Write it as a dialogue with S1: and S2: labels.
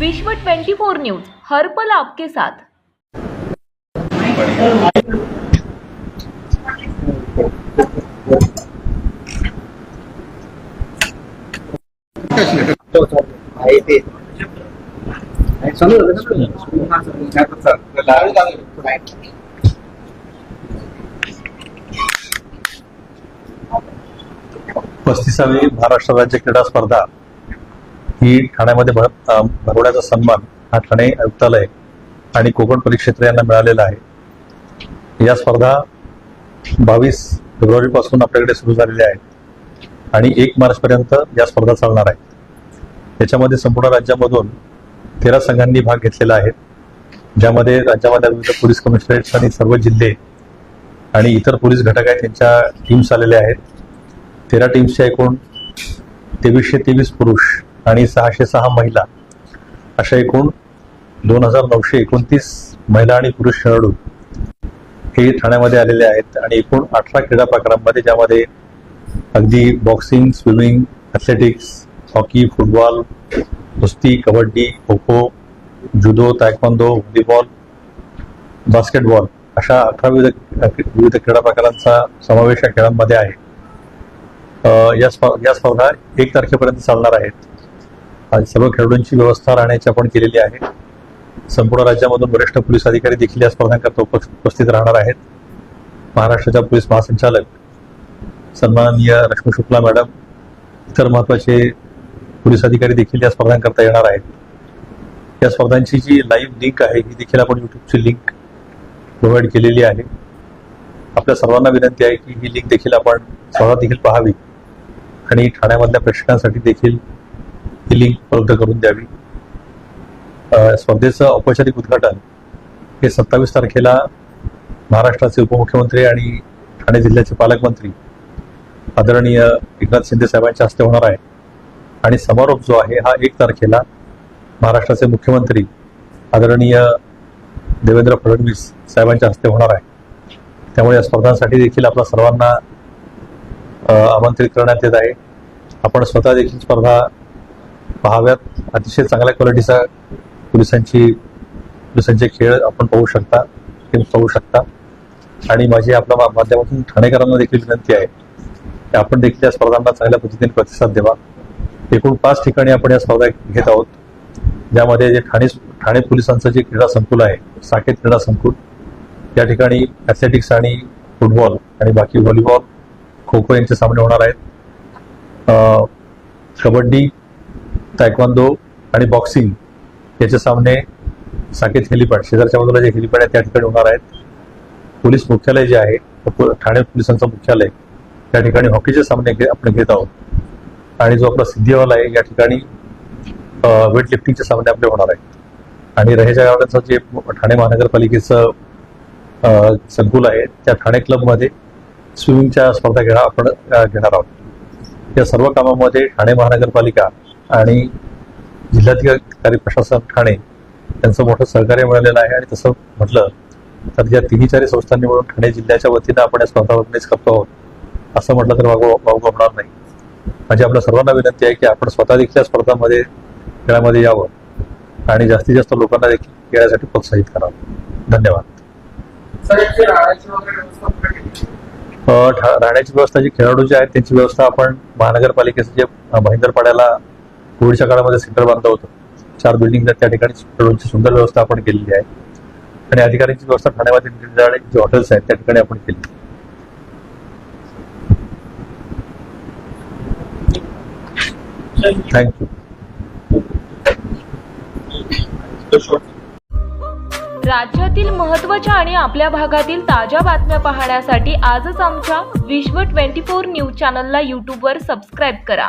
S1: विश्व 24 न्यूज हर पल आपके साथ.
S2: पस्तीसावी महाराष्ट्र राज्य क्रीडा स्पर्धा. ही ठाण्यामध्ये भर- भरवण्याचा सन्मान हा ठाणे आयुक्तालय आणि कोकण परिक्षेत्र यांना मिळालेला आहे. या स्पर्धा बावीस फेब्रुवारीपासून आपल्याकडे सुरू झालेल्या आहेत आणि एक मार्चपर्यंत या स्पर्धा चालणार आहेत. याच्यामध्ये संपूर्ण राज्यामधून तेरा संघांनी भाग घेतलेला आहे. ज्यामध्ये राज्यामध्ये विविध पोलीस कमिशनरेट्स आणि सर्व जिल्हे आणि इतर पोलीस घटक आहेत त्यांच्या टीम्स आलेल्या आहेत. तेरा टीम्सच्या एकूण तेवीसशे तेवीस पुरुष आणि सहाशे सहा महिला अशा एकूण दोन हजार नऊशे एकोणतीस महिला आणि पुरुष खेळाडू हे ठाण्यामध्ये आलेले आहेत आणि एकूण अठरा क्रीडा प्रकारांमध्ये ज्यामध्ये अगदी boxing swimming athletics hockey football कुस्ती kabaddi kho kho judo taekwondo volleyball basketball अशा अठरा विविध विविध क्रीडा प्रकारांचा समावेश या खेळांमध्ये आहे. या या स्पर्धा एक तारखेपर्यंत चालणार आहेत. सर्व खेळाडूंची व्यवस्था राहण्याची आपण केलेली आहे. संपूर्ण राज्यामधून वरिष्ठ पोलीस अधिकारी देखील या स्पर्धांकरता उपस्थित राहणार आहेत. महाराष्ट्राच्या पोलीस महासंचालक सन्माननीय रश्मी शुक्ला मॅडम इतर महत्त्वाचे पोलीस अधिकारी देखील या स्पर्धांकरता येणार आहेत. या स्पर्धांची जी लाईव्ह लिंक आहे ही देखील आपण युट्यूबची लिंक प्रोव्हाइड केलेली आहे. आपल्या सर्वांना विनंती आहे की ही लिंक देखील आपण स्वतः देखील पाहावी आणि ठाण्यामधल्या प्रेक्षकांसाठी देखील ती लिंक उपलब्ध करून द्यावी. स्पर्धेचं औपचारिक उद्घाटन हे सत्तावीस तारखेला महाराष्ट्राचे उपमुख्यमंत्री आणि ठाणे जिल्ह्याचे पालकमंत्री आदरणीय एकनाथ शिंदे साहेबांच्या हस्ते होणार आहे. आणि समारोप जो आहे हा एक तारखेला महाराष्ट्राचे मुख्यमंत्री आदरणीय देवेंद्र फडणवीस साहेबांच्या हस्ते होणार आहे. त्यामुळे या स्पर्धांसाठी देखील आपल्या सर्वांना आमंत्रित करण्यात येत आहे. आपण स्वतः देखील स्पर्धा पहाव्यात अतिशय चांगल्या क्वालिटीचा पोलिसांची पोलिसांचे खेळ आपण पाहू शकता गेम्स पाहू शकता. आणि माझी आपल्या माध्यमातून ठाणेकरांना देखील विनंती आहे की आपण देखील या स्पर्धांना चांगल्या पद्धतीने प्रतिसाद द्यावा. एकूण पाच ठिकाणी आपण या स्पर्धा घेत आहोत ज्यामध्ये जे ठाणे ठाणे पोलिसांचं जे क्रीडा संकुल आहे साकेत क्रीडा संकुल या ठिकाणी ॲथलेटिक्स आणि फुटबॉल आणि बाकी व्हॉलीबॉल खो खो यांचे सामने होणार आहेत. कबड्डी तायक्वांदो आणि बॉक्सिंग याचे सामने साकेत हेलिपॅड शेजारच्या बाजूला जे हेलिपॅड आहे त्या ठिकाणी होणार आहेत. पोलीस मुख्यालय जे आहे ठाणे पोलिसांचं मुख्यालय त्या ठिकाणी हॉकीचे सामने घे- आपण घेत आहोत. आणि जो आपला सिद्धिवाला आहे या ठिकाणी वेट लिफ्टिंगचे सामने आपले होणार आहेत. आणि रहेजा गार्डनचं जे ठाणे महानगरपालिकेचं संकुल आहे त्या ठाणे क्लबमध्ये स्विमिंगच्या स्पर्धा घेणार आपण घेणार आहोत. या सर्व कामामध्ये ठाणे महानगरपालिका आणि जिल्हाधिकारी प्रशासन ठाणे यांचं मोठं सहकार्य मिळालेलं आहे. आणि तसं म्हटलं तर या तिन्ही चारी संस्थांनी मिळून ठाणे जिल्ह्याच्या वतीनं आपण या स्पर्धा ऑर्गनाईज करतो आहोत असं म्हटलं तर वावग होणार नाही. म्हणजे आपल्या सर्वांना विनंती आहे की आपण स्वतः देखील स्पर्धांमध्ये खेळामध्ये यावं आणि जास्तीत जास्त लोकांना देखील खेळासाठी प्रोत्साहित करावं. धन्यवाद.
S3: राहण्याची व्यवस्था
S2: जी खेळाडू जे आहेत त्यांची व्यवस्था आपण महानगरपालिकेचं जे भाईंदरपाड्याला कोविडच्या काळामध्ये सेंटर बांधलं होतं. चार बिल्डिंग त्या ठिकाणी सुंदर व्यवस्था आपण केलेली आहे. आणि अधिकाऱ्यांची व्यवस्था ठाण्यामध्ये जे हॉटेल्स आहेत त्या ठिकाणी आपण केली.
S1: राज्यातील महत्त्वाच्या आणि आपल्या भागातील ताज्या बातम्या पाहण्यासाठी आजच आमच्या विश्व 24 न्यूज चॅनलला यूट्यूबवर सबस्क्राईब करा.